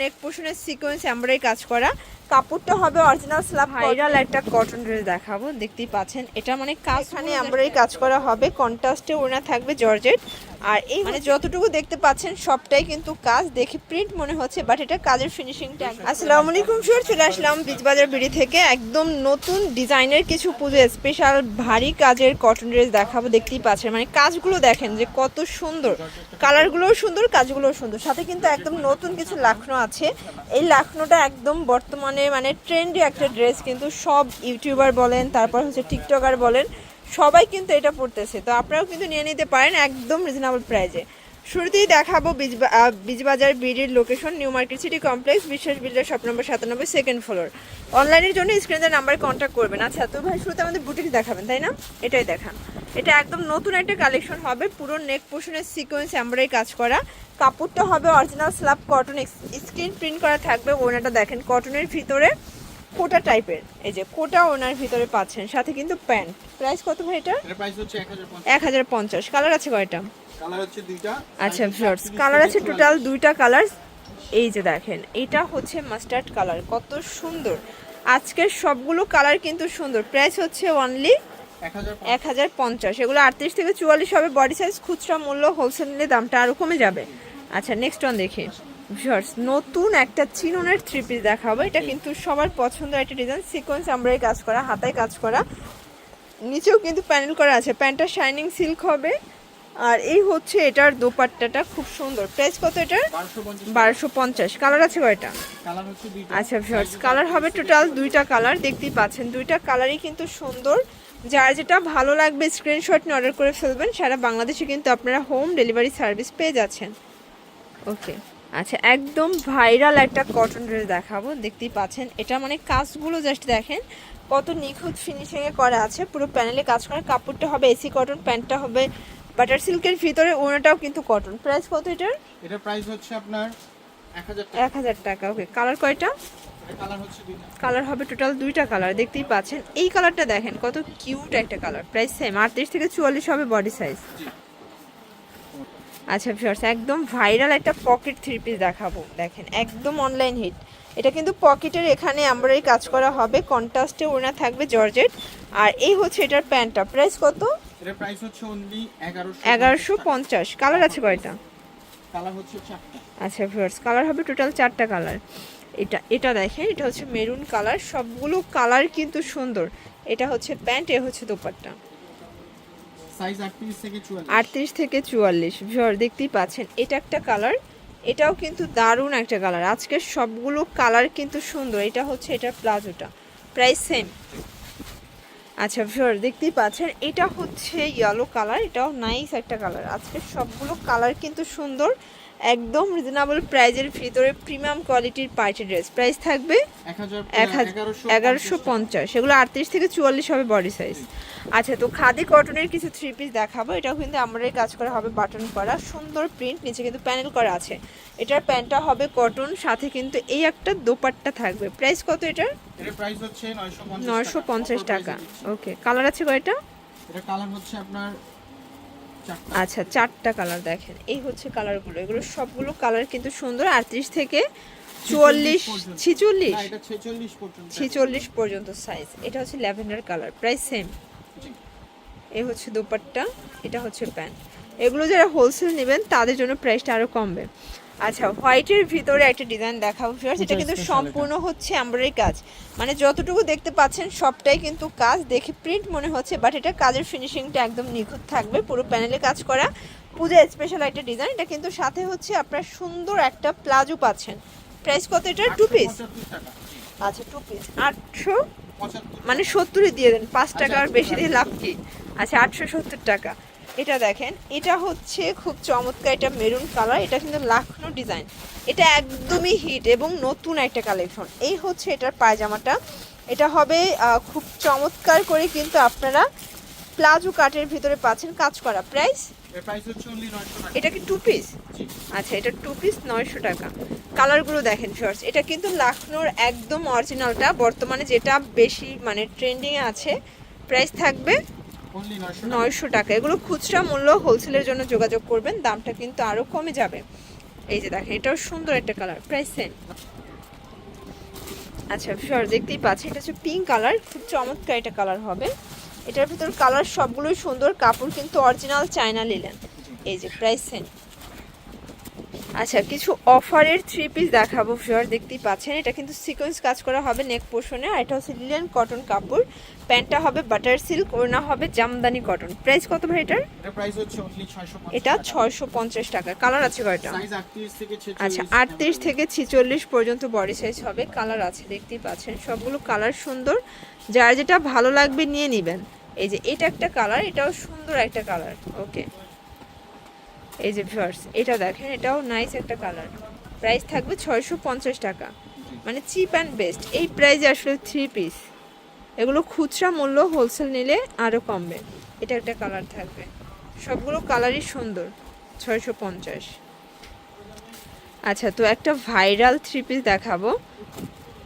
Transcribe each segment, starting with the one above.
নেক পোর্শনের sequence embroidery কাজ করা। কাপড়টা হবে অরিজিনাল স্ল্যাব ভাইরাল একটা কটন ড্রেস দেখাবো দেখতেই পাচ্ছেন। এটা মানে কাজ এখানে এমব্রয়ডারি কাজ করা হবে। কন্ট্রাস্টে ওড়না থাকবে জর্জেট। আর এই মানে যতটুকু দেখতে পাচ্ছেন সবটাই কিন্তু কাজ দেখে প্রিন্ট মনে হচ্ছে বাট এটা কাজের ফিনিশিংটা আসসালামু আলাইকুম স্যার চলে আসলাম বীজবাজার বিড়ি থেকে। একদম নতুন ডিজাইনের কিছু পুজো স্পেশাল ভারী কাজের কটন ড্রেস দেখাবো দেখতেই পাচ্ছেন। মানে কাজগুলো দেখেন যে কত সুন্দর। কালারগুলোও সুন্দর কাজগুলোও সুন্দর। সাথে কিন্তু একদম নতুন কিছু লাখনো আছে। এই লাখনোটা একদম বর্তমানে মানে ট্রেন্ডি একটা ড্রেস কিন্তু সব ইউটিউবার বলেন তারপর হচ্ছে টিকটকার বলেন সবাই কিন্তু এটা পড়তেছে। তো আপনারাও কিন্তু নিয়ে নিতে পারেন একদম রিজনেবল প্রাইজে শুরুতেই দেখাবো বীজবাজার বিডির location new market city complex Biswas builder shop number সাতানব্বই সেকেন্ড ফ্লোর অনলাইনের জন্য স্ক্রিনের নাম্বারে কন্ট্যাক্ট করবেন। আচ্ছা তো ভাই, শুরুতে আমাদের বুটিক দেখাবেন, তাই না? এটাই দেখান। এটা একদম নতুন একটা কালেকশন হবে, পুরো নেক পোর্শনের সিকোয়েন্স এমব্রয়ডারি কাজ করা। কাপড়টা হবে original slub cotton screen print করা থাকবে। ওনাটা দেখেন কটনের ভিতরে। কোটা টাইপের। এই যে কোটা ওনার ভিতরে পাচ্ছেন সাথে কিন্তু প্যান্ট। প্রাইস কত ভাই এটা? প্রাইস হচ্ছে 1050 এক হাজার পঞ্চাশ। কালার আছে কয়টা? কালার হচ্ছে দুইটা। আচ্ছা শর্টস কালার আছে টোটাল দুইটা কালার। এই যে দেখেন এটা হচ্ছে মাস্টার্ড কালার কত সুন্দর। আজকের সবগুলো কালার কিন্তু সুন্দর। প্রাইস হচ্ছে অনলি 1050 এক হাজার পঞ্চাশ। এগুলো আটত্রিশ থেকে চুয়াল্লিশ হবে। বডি সাইজ খুচরা মূল্য হোলসেল নিলে দামটা আরও কমে যাবে। আচ্ছা নেক্সট ওয়ান দেখি। শর্টস নতুন একটা চিননের থ্রি পিস দেখাবো। এটা কিন্তু সবার পছন্দের একটা ডিজাইন সিকোয়েন্স আমরাই কাজ করা হাতায় কাজ করা। নিচেও কিন্তু প্যানেল করা আছে। প্যান্টটা শাইনিং সিল্ক হবে। আর এই হচ্ছে এটার দোপাট্টাটা খুব সুন্দর। প্রাইস কত এটার? বারোশো পঞ্চাশ। কালার আছে কয়টা? আচ্ছা শর্টস কালার হবে টোটাল দুইটা কালার দেখতেই পাচ্ছেন। দুইটা কালারই কিন্তু সুন্দর। যার যেটা ভালো লাগবে স্ক্রিনশট নিয়ে অর্ডার করে ফেলবেন। সারা বাংলাদেশে কিন্তু আপনারা হোম ডেলিভারি সার্ভিস পেয়ে যাচ্ছেন। ওকে আচ্ছা একদম ভাইরাল একটা কটন ড্রেস দেখাবো দেখতেই পাচ্ছেন। এটা মানে কাজগুলো জাস্ট দেখেন কত নিখুঁত ফিনিশিংয়ে করা আছে পুরো প্যানেলে কাজ করা। কাপড়টা হবে এসি কটন প্যান্টটা হবে বাটার সিল্কের ভিতরে ওনাটাও কিন্তু কটন প্রাইস কত এটার? এটা প্রাইস হচ্ছে আপনার 1000 টাকা। এক হাজার টাকা ওকে কালার কয়টা? কালার হচ্ছে দুইটা। কালার হবে টোটাল দুইটা কালার দেখতেই পাচ্ছেন। এই কালারটা দেখেন কত কিউট একটা কালার প্রাইস সেম আটত্রিশ থেকে চুয়াল্লিশ হবে বডি সাইজ জি। আচ্ছা ভিউয়ার্স একদম ভাইরাল একটা পকেট থ্রি পিস দেখাবো। দেখেন একদম অনলাইন হিট এটা কিন্তু পকেটের এখানে আমরাই কাজ করা হবে। কন্ট্রাস্টে ওনা থাকবে জর্জেট আর এই হচ্ছে এটার প্যান্টটা প্রাইস কত? এটা প্রাইস হচ্ছে অনলি 1100 এগারোশো পঞ্চাশ। কালার আছে কয়টা? কালার হচ্ছে চারটা। আচ্ছা ভিউয়ার্স কালার হবে টোটাল চারটা কালার এটা এটা দেখেন এটা হচ্ছে মেরুন কালার সবগুলো কালার কিন্তু সুন্দর। এটা হচ্ছে প্যান্ট এ হচ্ছে দোপাট্টা। সাইজ 38 থেকে 44 আটত্রিশ থেকে চুয়াল্লিশ। ভিওর দেখতেই পাচ্ছেন, এটা একটা কালার এটাও কিন্তু দারুণ একটা কালার আজকের সবগুলো কালার কিন্তু সুন্দর, এটা হচ্ছে এটার প্লাজোটা, প্রাইস সেম আচ্ছা ভিওর দেখতেই পাচ্ছেন, এটা হচ্ছে ইয়েলো কালার এটাও নাইস একটা কালার আজকের সবগুলো কালার কিন্তু সুন্দর একদম রিজনেবল প্রাইজের ভিতরে প্রিমিয়াম কোয়ালিটির পার্টি ড্রেস প্রাইস থাকবে এগারোশো পঞ্চাশ। এগুলো আটত্রিশ থেকে চুয়াল্লিশ হবে বডি সাইজ আচ্ছা তো খাদি কটনের কিছু থ্রি পিস দেখাবো। এটাও কিন্তু আমরাই কাজ করা হবে বাটন করা। সুন্দর প্রিন্ট নিচে কিন্তু প্যানেল করা আছে। এটার প্যান্টটা হবে কটন সাথে কিন্তু এই একটা দোপাট্টা থাকবে। প্রাইস কত এটার? এটা প্রাইস হচ্ছে 950 নয়শো পঞ্চাশ টাকা। ওকে কালার আছে কয়টা? এটা কালার হচ্ছে আপনার আচ্ছা চারটা কালার দেখেন। এই হচ্ছে কালারগুলো এগুলো সবগুলো কালার কিন্তু সুন্দর। আটত্রিশ থেকে চুয়াল্লিশ। ছিচল্লিশ এটা 46 পর্যন্ত। ছিচল্লিশ পর্যন্ত সাইজ এটা হচ্ছে ল্যাভেন্ডার কালার প্রাইস সেম এ হচ্ছে দোপাট্টা। এটা হচ্ছে প্যান্ট। এগুলো যারা হোলসেল নেবেন তাদের জন্য প্রাইসটা আরও কমবে। আচ্ছা হোয়াইটের ভিতরে একটা ডিজাইন দেখাবো ফিয়ার্স এটা কিন্তু সম্পূর্ণ হচ্ছে এমব্রয়ডারি কাজ। মানে যতটুকু দেখতে পাচ্ছেন সবটাই কিন্তু কাজ দেখে প্রিন্ট মনে হচ্ছে বাট এটা কাজের ফিনিশিংটা একদম নিখুঁত থাকবে পুরো প্যানেলে কাজ করা। পূজা স্পেশাল একটা ডিজাইন এটা কিন্তু সাথে হচ্ছে আপনার সুন্দর একটা প্লাজো পাচ্ছেন। প্রাইস কত এটা টু পিস 875 টাকা। জি আচ্ছা টু পিস আটশো? মানে সত্তরই দিয়ে দেন পাঁচ আচ্ছা, টাকা আর বেশি দিয়ে লাভ কি? আচ্ছা আটশো সত্তর টাকা। এটা দেখেন এটা হচ্ছে খুব চমৎকার এটা মেরুন কালার এটা কিন্তু লাখনো ডিজাইন। এটা একদমই হিট এবং নতুন একটা কালেকশন। এই হচ্ছে এটার পায়জামাটা। এটা হবে খুব চমৎকার করে কিন্তু আপনারা প্লাজো কাটের ভিতরে পাচ্ছেন কাজ করা প্রাইস এর প্রাইস হচ্ছে অনলি 900 টাকা। এটা কি টু পিস আচ্ছা এটা টু পিস নয়শো টাকা। কালারগুলো দেখেন শর্টস এটা কিন্তু লাখনোর একদম অরিজিনালটা বর্তমানে যেটা বেশি মানে ট্রেন্ডিংয়ে আছে প্রাইস থাকবে অনলি 900 টাকা নয়শো টাকা। এগুলো খুচরা মূল্য হোলসেলের জন্য যোগাযোগ করবেন, দামটা কিন্তু আরও কমে যাবে। এই যে দেখেন, এটাও সুন্দর একটা কালার প্রাইস সেম আচ্ছা সর দেখতেই পাচ্ছি এটা হচ্ছে পিঙ্ক কালার খুব চমৎকার এটা কালার হবে। এটার ভিতর কালার সবগুলোই সুন্দর, কাপড় কিন্তু অরিজিনাল চায়না নিলেন এই যে প্রাইস সেম আচ্ছা কিছু অফারের থ্রি পিস দেখাবো শিওর দেখতেই পাচ্ছেন। এটা কিন্তু সিকোয়েন্স কাজ করা হবে নেক পোর্শনে আর এটা হচ্ছে লিলেন কটন কাপড়। প্যান্টটা হবে বাটার সিল্ক ওড়না হবে জামদানি কটন প্রাইস কত ভাই এটার? এটা প্রাইস হচ্ছে অনলি 650 এটা ছয়শো পঞ্চাশ টাকা। কালার আছে কয়টা? সাইজ 38 থেকে 46 আচ্ছা আটত্রিশ থেকে ছিচল্লিশ পর্যন্ত বডি সাইজ হবে। কালার আছে দেখতেই পাচ্ছেন। সবগুলো কালার সুন্দর। যার যেটা ভালো লাগবে নিয়ে নেবেন। এই যে এটা একটা কালার এটাও সুন্দর একটা কালার ওকে এই যে ভিউয়ার্স এটা দেখেন, এটাও নাইস একটা কালার প্রাইস থাকবে ছয়শো পঞ্চাশ টাকা। মানে চিপ অ্যান্ড বেস্ট এই প্রাইসে আসলে থ্রি পিস এগুলো খুচরা মূল্য হোলসেল নিলে আরও কমবে। এটা একটা কালার থাকবে। সবগুলো কালারই সুন্দর, ছয়শো পঞ্চাশ। আচ্ছা তো একটা ভাইরাল থ্রি পিস দেখাবো।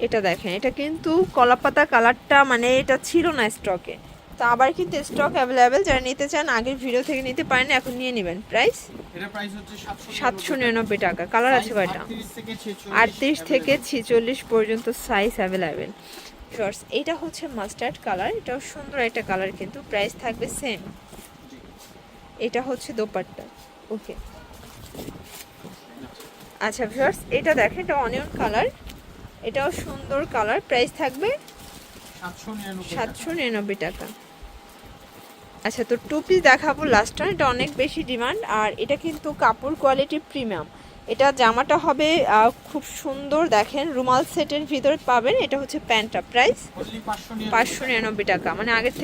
এটা দেখেন, এটা কিন্তু কলাপাতা কালারটা মানে এটা ছিল না স্টকে তো আবার কিন্তু স্টক অ্যাভেলেবেল যারা নিতে চান আগের ভিডিও থেকে নিতে পারেন এখন নিয়ে নেবেন। প্রাইস এটা প্রাইস হচ্ছে 700 সাতশো নিরানব্বই টাকা। কালার আছে কয়টা? 38 থেকে 46 আটত্রিশ থেকে ছিচল্লিশ পর্যন্ত সাইজ অ্যাভেলেবেল শর্টস এটা হচ্ছে মাস্টার্ড কালার এটাও সুন্দর একটা কালার কিন্তু। প্রাইস থাকবে সেম এটা হচ্ছে দোপাট্টা। ওকে আচ্ছা ভিউয়ার্স এটা দেখেন এটা অনিয়ন কালার এটাও সুন্দর কালার প্রাইস থাকবে 799 সাতশো নিরানব্বই টাকা। আচ্ছা তো টুপি দেখাবো লাস্ট টাইম এটা অনেক বেশি ডিমান্ড আর এটা কিন্তু কাপড় কোয়ালিটি প্রিমিয়াম এটা জামাটা হবে আহ, খুব সুন্দর দেখেন রুমাল সেটের ভিতরে পাবেন এটা হচ্ছে প্যান্টটা প্রাইস পাঁচশো নিরানব্বই টাকা মানে আগের